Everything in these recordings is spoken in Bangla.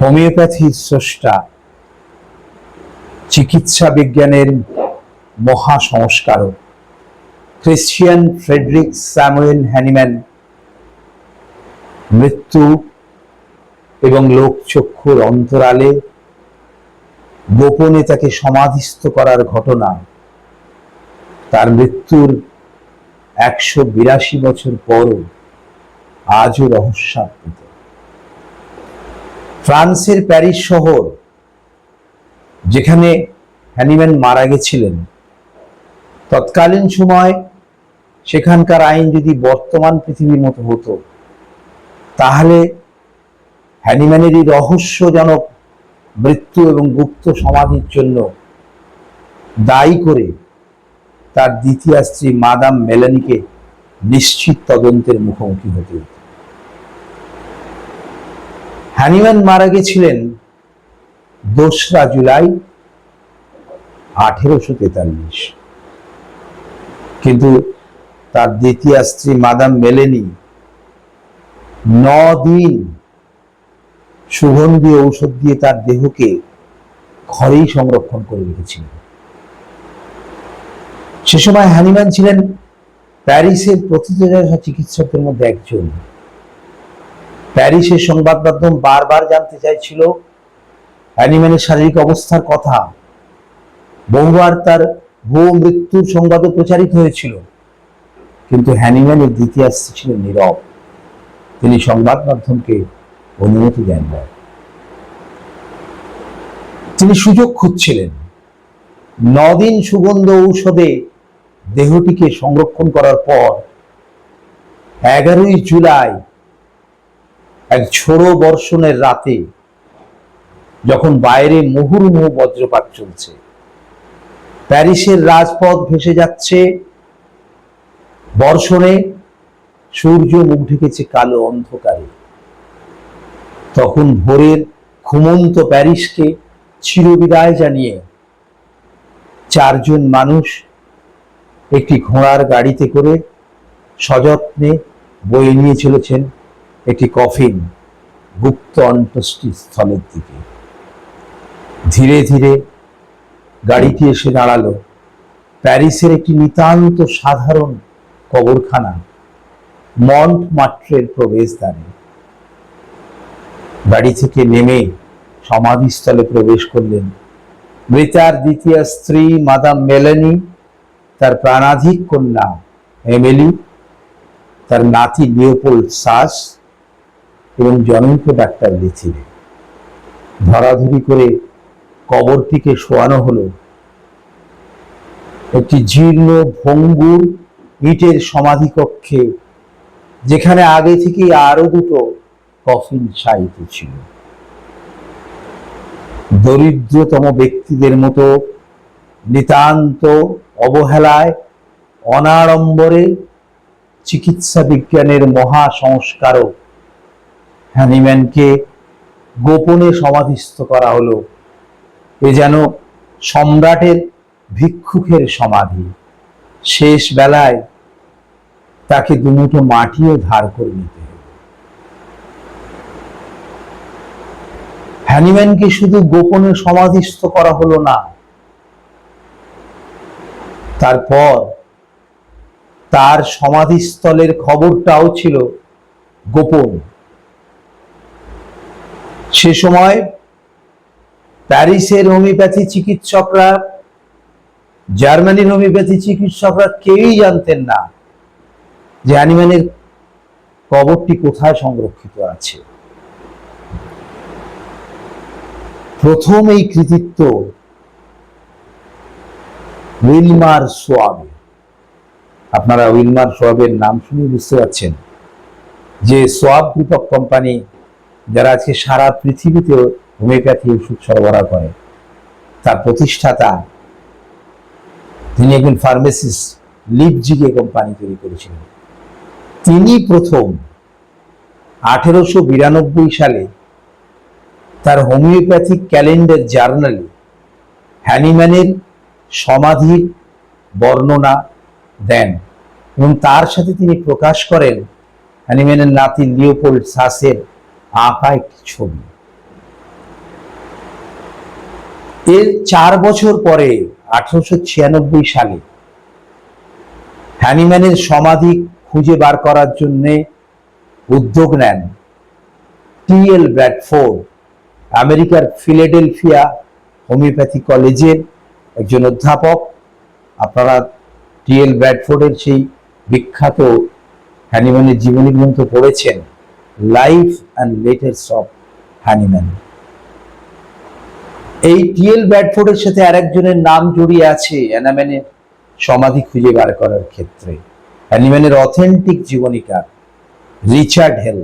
হোমিওপ্যাথির স্রষ্টা, চিকিৎসা বিজ্ঞানের মহা সংস্কারক, ক্রিশ্চিয়ান ফ্রেডরিক স্যামুয়েল হ্যানিম্যান। মৃত্যু এবং লোকচক্ষুর অন্তরালে গোপনে তাকে সমাধিস্থ করার ঘটনা, তার মৃত্যুর একশো বিরাশি বছর পরও আজও রহস্যাত্মক ফ্রান্সের প্যারিস শহর, যেখানে হ্যানিম্যান মারা গেছিলেন। তৎকালীন সময় সেখানকার আইন যদি বর্তমান পৃথিবীর মতো হতো, তাহলে হ্যানিম্যানের এই রহস্যজনক মৃত্যু এবং গুপ্ত সমাধির জন্য দায়ী করে তার দ্বিতীয় স্ত্রী মাদাম মেলানিকে নিশ্চিত তদন্তের মুখোমুখি হতে হতো। হ্যানিম্যান মারা গেছিলেন দোসরা জুলাই আঠেরোশো তেতাল্লিশ। কিন্তু তার দ্বিতীয় স্ত্রী মাদাম মেলেনি। দিন সুগন্ধি ঔষধ দিয়ে তার দেহকে ঘরেই সংরক্ষণ করে রেখেছিলেন সে সময় হ্যানিম্যান ছিলেন প্যারিসের প্রথিতযশা চিকিৎসকদের মধ্যে একজন। প্যারিসের সংবাদ মাধ্যম বারবার জানতে চাইছিল অ্যানিম্যানের শারীরিক অবস্থার কথা। বহুবার তার ভুয়ো মৃত্যুর সংবাদও প্রচারিত হয়েছিল। কিন্তু হ্যানিম্যানের দ্বিতীয় ছিলেন নীরব। তিনি সংবাদ মাধ্যমকে অনুমতি দেন না তিনি সুযোগ খুঁজছিলেন। নদিন সুগন্ধ ঔষধে দেহটিকে সংরক্ষণ করার পর এগারোই জুলাই এক ঝোড়ো বর্ষণের রাতে যখন বাইরে মুহুর্মুহু বজ্রপাত চলছে, প্যারিসের রাজপথ ভেসে যাচ্ছে, বর্ষণে সূর্য মুখ ঢেকেছে কালো অন্ধকারে। তখন ভোরের ঘুমন্ত প্যারিসকে চিরবিদায় জানিয়ে চারজন মানুষ একটি ঘোড়ার গাড়িতে করে সযত্নে বয়ে নিয়ে চলেছেন একটি কফিন গুপ্ত অন্ত্যেষ্টি স্থলের দিকে। ধীরে ধীরে গাড়িটি এসে দাঁড়াল। প্যারিসের একটি নিতান্ত সাধারণ কবরখানা মন্ট মাত্রের প্রবেশদ্বারে। গাড়ি থেকে নেমে সমাধিস্থলে প্রবেশ করলেন মৃতার দ্বিতীয় স্ত্রী মাদাম মেলানি, তার প্রাণাধিক কন্যা এমেলি, তার নাতি লিওপোল্ড সাস এবং জনৈক ডাক্তার লিথিলে ধরাধরি করে কবরটিকে শোয়ানো হলো। একটি জীর্ণ ভঙ্গুর ইটের সমাধি কক্ষে, যেখানে আগে থেকে আরও দুটো কফিন শায়িত ছিল। দরিদ্রতম ব্যক্তিদের মতো নিতান্ত অবহেলায়, অনাড়ম্বরে চিকিৎসা বিজ্ঞানের মহা সংস্কারক হ্যানিম্যানকে গোপনে সমাধিস্থ করা হলো। এ যেন সম্রাটের ভিক্ষুকের সমাধি। শেষ বেলায় তাকে দুমুঠো মাটিও ধার করে নিতে হ্যানিম্যানকে শুধু গোপনে সমাধিস্থ করা হলো না, তারপর তার সমাধিস্থলের খবরটাও ছিল গোপন। সে সময় প্যারিসের হোমিওপ্যাথি চিকিৎসকরা, জার্মানির হোমিওপ্যাথি চিকিৎসকরা কেউই জানতেন না যে অ্যানিম্যানের কবরটি কোথায় সংরক্ষিত আছে। প্রথম এই কৃতিত্ব উইলমার সোয়াবে। আপনারা উইলমার সোয়াবের নাম শুনে বুঝতে পারছেন যে সোয়াব গ্রুপ কোম্পানি যারা আজকে সারা পৃথিবীতে হোমিওপ্যাথি ওষুধ সরবরাহ করে, তার প্রতিষ্ঠাতা তিনি একজন ফার্মেসিস্ট লিপজিগে কোম্পানি তৈরি করেছিলেন। তিনি প্রথম আঠেরোশো বিরানব্বই সালে তার হোমিওপ্যাথিক ক্যালেন্ডার জার্নালে হ্যানিম্যানের সমাধির বর্ণনা দেন এবং তার সাথে তিনি প্রকাশ করেন হ্যানিম্যানের নাতি লিওপোল্ড সাসের আঁকা একটি ছবি। এর চার বছর পরে, আঠারোশো ছিয়ানব্বই সালে, হ্যানিম্যানের সমাধি খুঁজে বার করার জন্য উদ্যোগ নেন টি এল ব্র্যাডফোর্ড, আমেরিকার ফিলাডেলফিয়া হোমিওপ্যাথি কলেজের একজন অধ্যাপক। আপনারা টি এল ব্র্যাডফোর্ডের সেই বিখ্যাত হ্যানিম্যানের জীবনী গ্রন্থ পড়েছেন। Life and letters of Hahnemann এই টিএল ব্যাডফোর্ডের সাথে আরেকজনের নাম জড়িয়ে আছে অ্যানাম্যানের সমাধি খুঁজে বার করার ক্ষেত্রে। অ্যানিম্যানের অথেন্টিক জীবনীকার রিচার্ড হেল,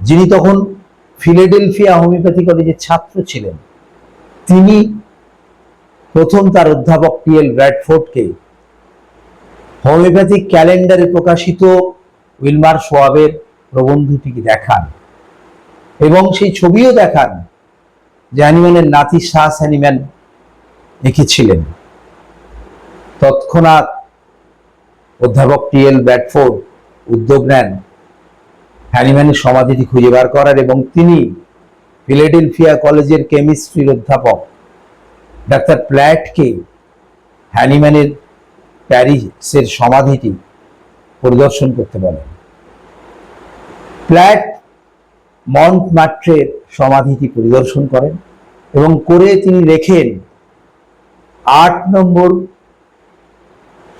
যিনি তখন ফিলাডেলফিয়া হোমিওপ্যাথি কলেজের ছাত্র ছিলেন। তিনি প্রথম তার অধ্যাপক টিএল ব্র্যাডফোর্ডকে হোমিওপ্যাথিক ক্যালেন্ডারে প্রকাশিত উইলমার সোয়াবের প্রবন্ধটিকে দেখান। এবং সেই ছবিও দেখান যে অ্যানিম্যানের নাতি শাহ অ্যানিম্যান এঁকেছিলেন। তৎক্ষণাৎ অধ্যাপক টি এল ব্যাটফোর্ড উদ্যোগ নেন। হ্যানিম্যানের সমাধিটি খুঁজে বার করার এবং তিনি ফিলাডেলফিয়া কলেজের কেমিস্ট্রির অধ্যাপক। ডাক্তার প্ল্যাটকে হ্যানিম্যানের প্যারিসের সমাধিটি পরিদর্শন করতে বলেন। প্ল্যাট মন্ট মাট্রের সমাধিটি পরিদর্শন করেন এবং করে তিনি লেখেন, আট নম্বর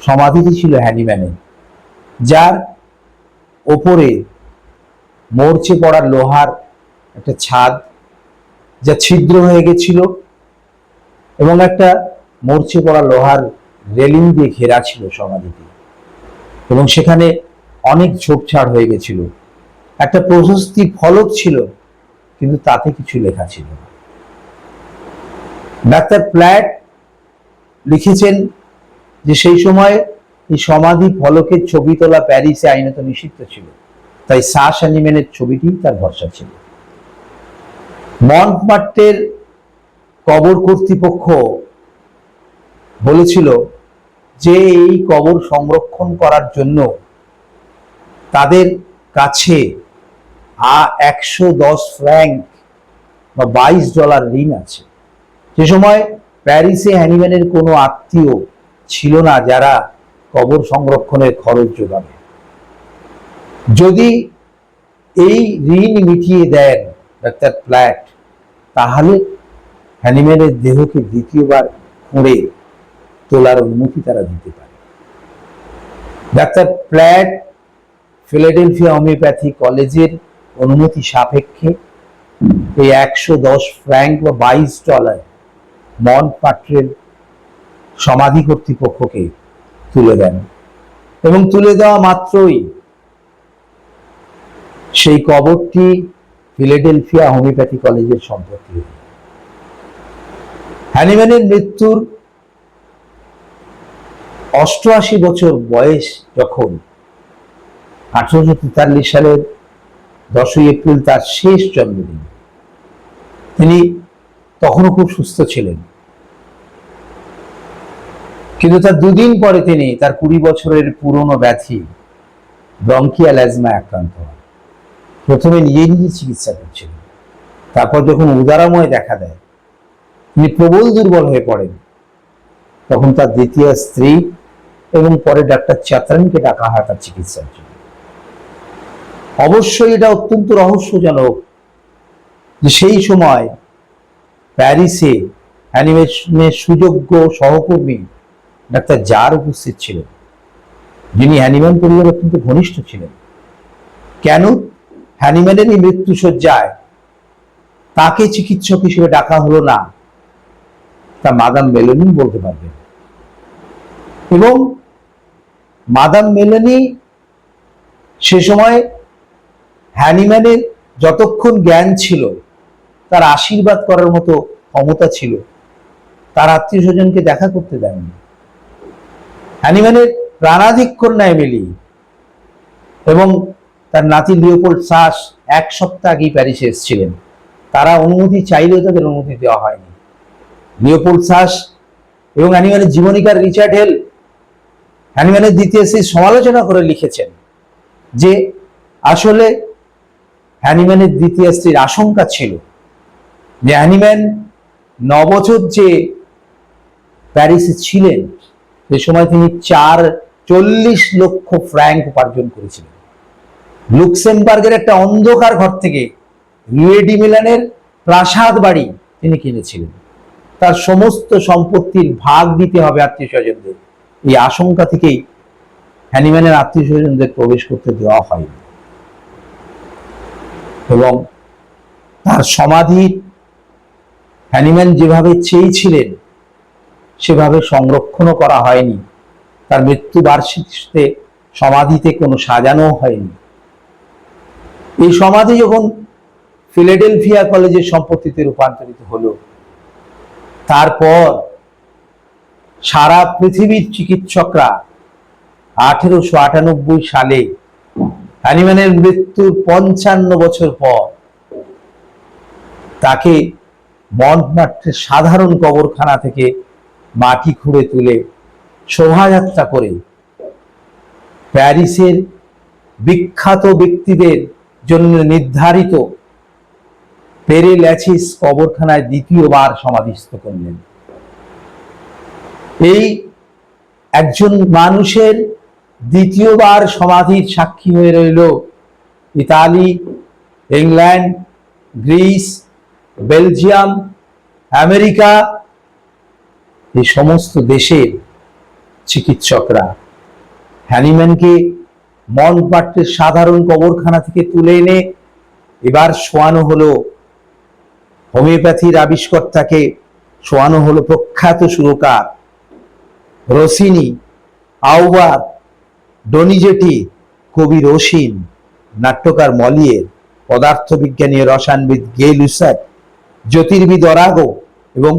সমাধিটি ছিল হ্যানিম্যানের যার ওপরে মরচে পড়া লোহার একটা ছাদ যা ছিদ্র হয়ে গেছিল এবং একটা মরচে পড়া লোহার রেলিং দিয়ে ঘেরা ছিল সমাধিটি এবং সেখানে অনেক ঝোপঝাড় হয়ে গেছিল। একটা প্রশস্তি ফলক ছিল, কিন্তু তাতে কিছু লেখা ছিল ডাক্তার প্ল্যাট লিখেছেন যে সেই সময় এই সমাধি ফলকের ছবি তোলা প্যারিসে আইনত নিষিদ্ধ ছিল। তাই সাস অ্যানিমেনের ছবিটি তার ভরসা ছিল। মন্টমার্টের কবর কর্তৃপক্ষ বলেছিল যে এই কবর সংরক্ষণ করার জন্য তাদের কাছে আ একশো দশ ফ্র্যাঙ্ক বা বাইশ ডলার ঋণ আছে। সে সময় প্যারিসে হ্যানিম্যানের কোনো আত্মীয় ছিল না যারা কবর সংরক্ষণের খরচ যোগাবে যদি এই ঋণ মিটিয়ে দেন ডাক্তার প্ল্যাট, তাহলে হ্যানিম্যানের দেহকে দ্বিতীয়বার খুঁড়ে তোলার অনুমতি তারা দিতে পারে। ডাক্তার প্ল্যাট, ফিলাডেলফিয়া হোমিওপ্যাথি কলেজের অনুমতি সাপেক্ষে এই একশো দশ ফ্র্যাঙ্ক বা বাইশ ডলার মন পাত্রের সমাধি কর্তৃপক্ষকে তুলে দেন। এবং তুলে দেওয়া মাত্রই সেই কবরটি ফিলাডেলফিয়া হোমিওপ্যাথি কলেজের সম্পত্তি। হ্যানিম্যানের মৃত্যুর অষ্টআশি বছর বয়স যখন আঠারোশো তেতাল্লিশ সালের দশই এপ্রিল তার শেষ জন্মদিন। তিনি তখনও খুব সুস্থ ছিলেন। কিন্তু তার দুদিন পরে তিনি তার কুড়ি বছরের পুরনো ব্যাধি, ব্রঙ্কিয়াল অ্যাজমায় আক্রান্ত হন। প্রথমে নিজে নিজে চিকিৎসা করছিলেন। তারপর যখন উদারাময় দেখা দেয়, তিনি প্রবল দুর্বল হয়ে পড়েন। তখন তার দ্বিতীয় স্ত্রী এবং পরে ডাক্তার চাতরানকে ডাকা হয় তার চিকিৎসার জন্য। অবশ্যই এটা অত্যন্ত রহস্যজনক যে সেই সময় প্যারিসে অ্যানিমেশনের সুযোগ্য সহকর্মী ডাক্তার জার উপস্থিত ছিলেন, যিনি হ্যানিম্যান পরিবার অত্যন্ত ঘনিষ্ঠ ছিলেন। কেন হ্যানিম্যানের এই মৃত্যুসজ্জায় তাকে চিকিৎসক হিসেবে ডাকা হলো না, তা মাদাম মেলোনি বলতে পারবেন। এবং মাদাম মেলোনি সে সময় হ্যানিম্যানের যতক্ষণ জ্ঞান ছিল, তার আশীর্বাদ করার মতো ক্ষমতা ছিল, তার আত্মীয় স্বজনকে দেখা করতে দেননি। হ্যানিম্যানের প্রাণাধিক্ষণ নেয় মিলি এবং তার নাতি লিওপোল্ড শ্বাস এক সপ্তাহ আগেই প্যারিসে এসেছিলেন। তারা অনুমতি চাইলেও তাদের অনুমতি দেওয়া হয়নি। লিওপোল্ড শ্বাস এবং অ্যানিম্যানের জীবনীকার রিচার্ড হেল হ্যানিম্যানের দ্বিতীয় সেই সমালোচনা করে লিখেছেন যে, আসলে হ্যানিম্যানের দ্বিতীয় স্ত্রীর আশঙ্কা ছিল যে হ্যানিম্যান ন বছর যে প্যারিসে ছিলেন, সে সময় তিনি চার চল্লিশ লক্ষ ফ্র্যাঙ্ক উপার্জন করেছিলেন। লুক্সেমবার্গের একটা অন্ধকার ঘর থেকে লুয়েডি মিলানের প্রাসাদ বাড়ি তিনি কিনেছিলেন। তার সমস্ত সম্পত্তির ভাগ দিতে হবে আত্মীয় স্বজনদের। এই আশঙ্কা থেকেই হ্যানিম্যানের আত্মীয় স্বজনদের প্রবেশ করতে দেওয়া হয়নি। এবং তার সমাধি হ্যানিম্যান যেভাবে চেয়েছিলেন, সেভাবে সংরক্ষণও করা হয়নি। তার মৃত্যু বার্ষিকীতে সমাধিতে কোনো সাজানো হয়নি। এই সমাধি যখন ফিলাডেলফিয়া কলেজের সম্পত্তিতে রূপান্তরিত হলো, তারপর সারা পৃথিবীর চিকিৎসকরা আঠেরোশো আটানব্বই সালে হ্যানিম্যানের মৃত্যুর পঞ্চান্ন বছর পর তাকে মন্টমার্টের সাধারণ কবরখানা থেকে মাটি খুঁড়ে তুলে শোভাযাত্রা করে প্যারিসের বিখ্যাত ব্যক্তিদের জন্য নির্ধারিত পেরে ল্যাচিস কবরখানায় দ্বিতীয়বার সমাধিস্থ করলেন। এই একজন মানুষের দ্বিতীয়বার সমাধির সাক্ষী হয়ে রইল Italy, England, Greece, Belgium, America, এই সমস্ত দেশের চিকিৎসকরা। হ্যানিম্যানকে মনপাট্টের সাধারণ কবরখানা থেকে তুলে এনে এবার শোয়ানো হলো। হোমিওপ্যাথির আবিষ্কর্তাকে শোয়ানো হলো প্রখ্যাত সুরকার। রসিনি, আউবার ডনিজেটি কবি রসিন, নাট্যকার মলিয়ের, পদার্থবিজ্ঞানী রসায়নবিদ গে লুসাক জ্যোতির্বিদ অরাগো এবং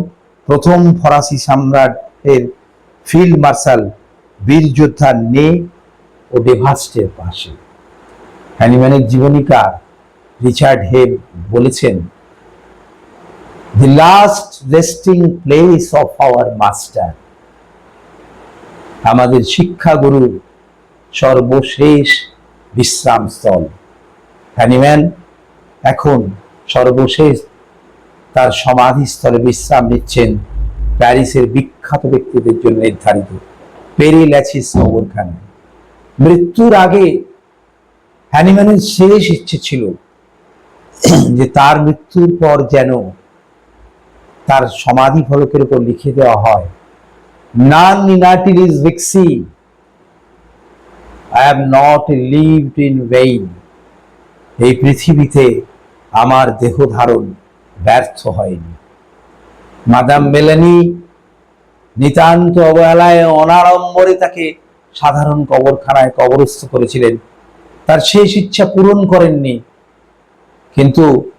প্রথম ফরাসি সম্রাটের ফিল্ড মার্শাল বীর যোদ্ধা নে ও ডেভাস্টের পাশে। হ্যানিম্যানের জীবনীকার রিচার্ড হেব বলেছেন, the last resting place of our master. আমাদের শিক্ষাগুরুর সর্বশেষ বিশ্রামস্থল হ্যানিম্যান, এখন সর্বশেষ তার সমাধিস্থলে বিশ্রাম নিচ্ছেন প্যারিসের বিখ্যাত ব্যক্তিদের জন্য নির্ধারিত। পেরি ল্যাচিস কবরখানায় মৃত্যুর আগে হ্যানিম্যানের শেষ ইচ্ছে ছিল যে তার মৃত্যুর পর যেন তার সমাধি ফলকের উপর লিখে দেওয়া হয়, নান ইনাটিলিস ভিক্সি। I have not lived in vain এই পৃথিবীতে আমার দেহ ধারণ ব্যর্থ হয়নি। মাদাম মেলানি নিতান্ত অবহেলায় অনাড়ম্বরে তাকে সাধারণ কবরখানায় কবরস্থ করেছিলেন। তার শেষ ইচ্ছা পূরণ করেননি। কিন্তু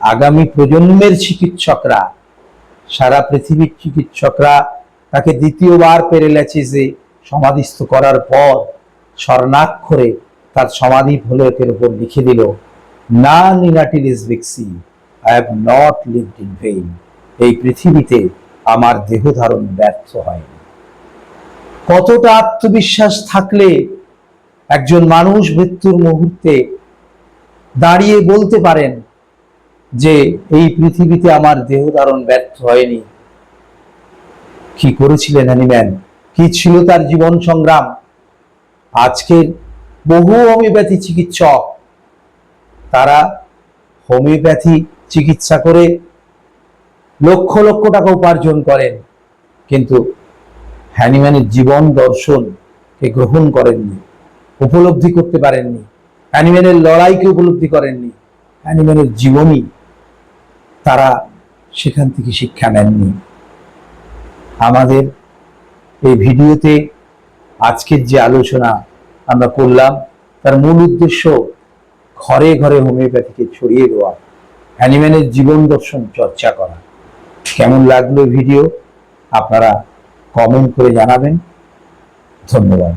আগামী প্রজন্মের চিকিৎসকরা, সারা পৃথিবীর চিকিৎসকরা তাকে দ্বিতীয়বার প্যারালাইসিসে সমাধিস্থ করার পর স্বর্ণাক্ষরে তার সমাধি ফলকের উপর লিখে দিল, না I have not lived in vain. এই পৃথিবীতে আমার দেহ ধারণ ব্যর্থ হয়নি। কতটা আত্মবিশ্বাস থাকলে একজন মানুষ মৃত্যুর মুহূর্তে দাঁড়িয়ে বলতে পারেন যে, এই পৃথিবীতে আমার দেহ ধারণ ব্যর্থ হয়নি। কি করেছিলেন অ্যানিম্যান? কি ছিল তার জীবন সংগ্রাম? আজকের বহু হোমিওপ্যাথি চিকিৎসক, তারা হোমিওপ্যাথি চিকিৎসা করে লক্ষ লক্ষ টাকা উপার্জন করেন, কিন্তু হ্যানিম্যানের জীবন দর্শনকে গ্রহণ করেননি, উপলব্ধি করতে পারেননি অ্যানিম্যানের লড়াইকে উপলব্ধি করেননি অ্যানিম্যানের জীবনী তারা সেখান থেকে শিক্ষা নেননি। আমাদের এই ভিডিওতে আজকের যে আলোচনা আমরা করলাম, তার মূল উদ্দেশ্য ঘরে ঘরে হোমিওপ্যাথিকে ছড়িয়ে দেওয়া অ্যানিম্যানের জীবন দর্শন চর্চা করা। কেমন লাগল ভিডিও? আপনারা কমেন্ট করে জানাবেন। ধন্যবাদ।